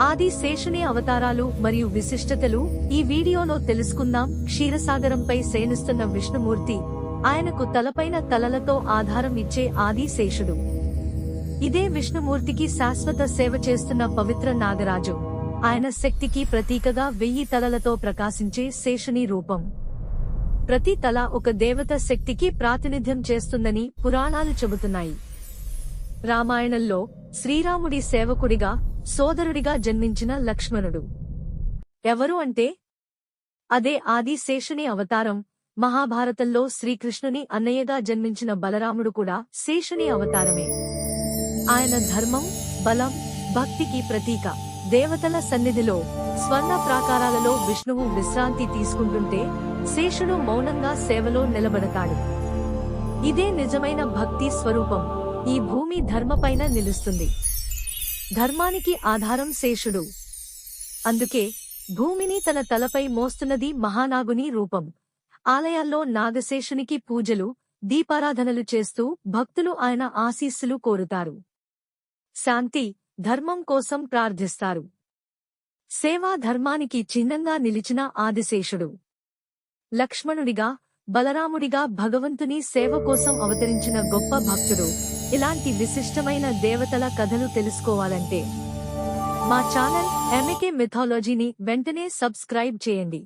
ఆది శేషుని అవతారాలు మరియు విశిష్టతలు ఈ వీడియోలో తెలుసుకుందాం. క్షీరసాగరంపై శయనిస్తున్న విష్ణుమూర్తి ఆయనకు తలపైన తలలతో ఆధారం ఇచ్చే ఆది శేషుడు. ఇదే విష్ణుమూర్తికి శాశ్వత సేవ చేస్తున్న పవిత్ర నాగరాజు. ఆయన శక్తికి ప్రతీకగా వెయ్యి తలలతో ప్రకాశించే శేషుని రూపం. ప్రతి తల ఒక దేవత శక్తికి ప్రాతినిధ్యం చేస్తుందని పురాణాలు చెబుతున్నాయి. రామాయణంలో శ్రీరాముడి సేవకుడిగా సోదరుడిగా జన్మించిన లక్ష్మణుడు. ఎవరు అంటే? అదే ఆది శేషుని అవతారం. మహాభారతంలో శ్రీకృష్ణుని అన్నయ్యగా జన్మించిన బలరాముడు కూడా శేషుని అవతారమే. ఆయన ధర్మం బలం భక్తికి ప్రతీక. దేవతల సన్నిధిలో స్వర్ణ ప్రాకారాలలో విష్ణువు విశ్రాంతి తీసుకుంటుంటే శేషుడు మౌనంగా సేవలో నిలబడతాడు. ఇదే నిజమైన భక్తి స్వరూపం. ఈ భూమి ధర్మపైన నిలుస్తుంది. ధర్మానికి ఆధారం శేషుడు. అందుకే భూమిని తన తలపై మోస్తున్నది మహానాగుని రూపం. ఆలయాల్లో నాగశేషునికి పూజలు దీపారాధనలు చేస్తూ భక్తులు ఆయన ఆశీస్సులు కోరుతారు. శాంతి ధర్మం కోసం ప్రార్థిస్తారు. సేవా ధర్మానికి చిహ్నంగా నిలిచిన ఆదిశేషుడు. లక్ష్మణుడిగా బలరాముడిగా భగవంతుని సేవ కోసం అవతరించిన గొప్ప భక్తుడు. ఇలాంటి విశిష్టమైన దేవతల కథలు తెలుసుకోవాలంటే మా ఛానల్ ఎంఏకే మిథాలజీని వెంటనే సబ్స్క్రైబ్ చేయండి.